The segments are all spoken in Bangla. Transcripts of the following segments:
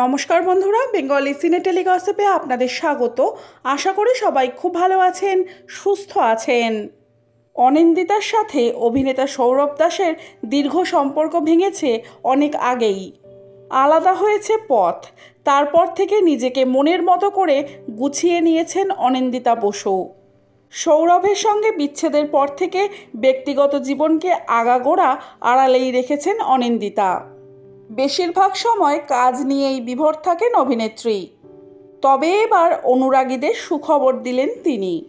নমস্কার বন্ধুরা বেঙ্গলি সিনে টেলিগসিপে আপনাদের স্বাগত। আশা করি সবাই খুব ভালো আছেন, সুস্থ আছেন। অনিন্দিতার সাথে অভিনেতা সৌরভ দাসের দীর্ঘ সম্পর্ক ভেঙেছে অনেক আগেই। আলাদা হয়েছে পথ, তারপর থেকে নিজেকে মনের মতো করে গুছিয়ে নিয়েছেন অনিন্দিতা বসু। সৌরভের সঙ্গে বিচ্ছেদের পর থেকে ব্যক্তিগত জীবনকে আগাগোড়া আড়ালেই রেখেছেন অনিন্দিতা। বেশিরভাগ সময় কাজ নিয়েই বিভোর থাকেন অভিনেত্রী। তবে এবার অনুরাগীদের সুখবর দিলেন তিনি।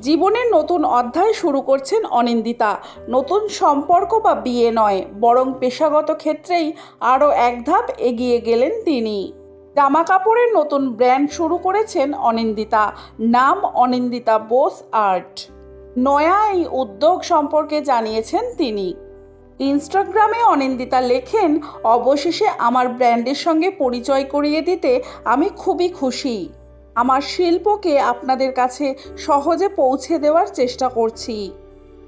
জীবনের নতুন অধ্যায় শুরু করছেন অনিন্দিতা। নতুন সম্পর্ক বা বিয়ে নয়, বরং পেশাগত ক্ষেত্রেই আরও এক ধাপ এগিয়ে গেলেন তিনি। জামা কাপড়ের নতুন ব্র্যান্ড শুরু করেছেন অনিন্দিতা। নাম অনিন্দিতা বোস আর্ট। নয়া এই উদ্যোগ সম্পর্কে জানিয়েছেন তিনি। ইনস্টাগ্রামে অনিন্দিতা লেখেন, অবশেষে আমার ব্র্যান্ডের সঙ্গে পরিচয় করিয়ে দিতে আমি খুবই খুশি। আমার শিল্পকে আপনাদের কাছে সহজে পৌঁছে দেওয়ার চেষ্টা করছি।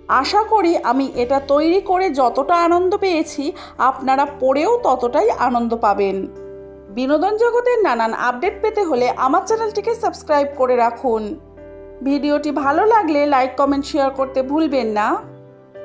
আশা করি আমি এটা তৈরি করে যতটা আনন্দ পেয়েছি, আপনারা পড়েও ততটাই আনন্দ পাবেন। বিনোদন জগতের নানান আপডেট পেতে হলে আমার চ্যানেলটিকে সাবস্ক্রাইব করে রাখুন। ভিডিওটি ভালো লাগলে লাইক, কমেন্ট, শেয়ার করতে ভুলবেন না।